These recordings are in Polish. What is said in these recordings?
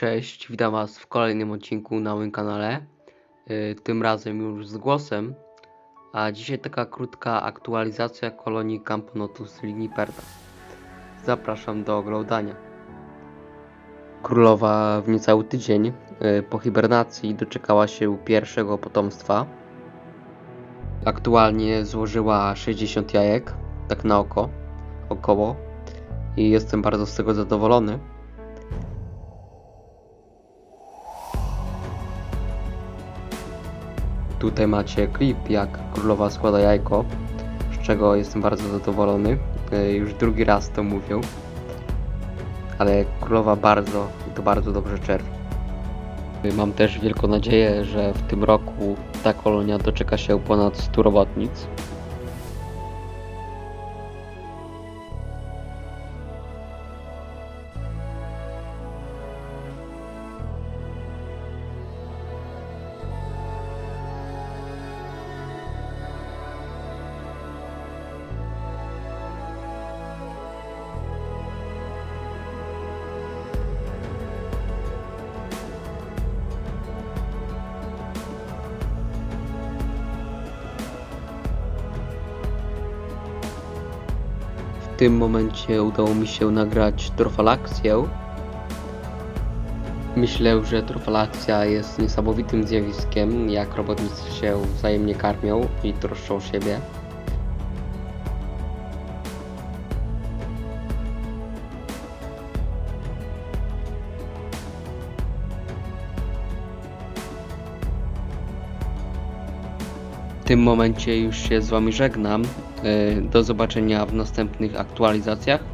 Cześć, witam Was w kolejnym odcinku na moim kanale. Yy, Tym razem już z głosem. A dzisiaj taka krótka aktualizacja kolonii Camponotus ligniperda. Zapraszam do oglądania. Królowa w niecały tydzień yy, po hibernacji doczekała się pierwszego potomstwa. Aktualnie złożyła 60 jajek, tak na oko, około. I jestem bardzo z tego zadowolony. Tutaj macie klip, jak królowa składa jajko, z czego jestem bardzo zadowolony. E, Już drugi raz to mówię. Ale królowa bardzo, to bardzo dobrze czerwi. E, Mam też wielką nadzieję, że w tym roku ta kolonia doczeka się ponad 100 robotnic. Tym momencie udało mi się nagrać trofalakcję. Myślę, że trofalakcja jest niesamowitym zjawiskiem, jak robotnicy się wzajemnie karmią i troszczą siebie. Tym momencie już się z Wami żegnam. Yy, Do zobaczenia w następnych aktualizacjach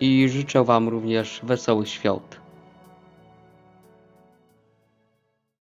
i życzę Wam również wesołych świąt.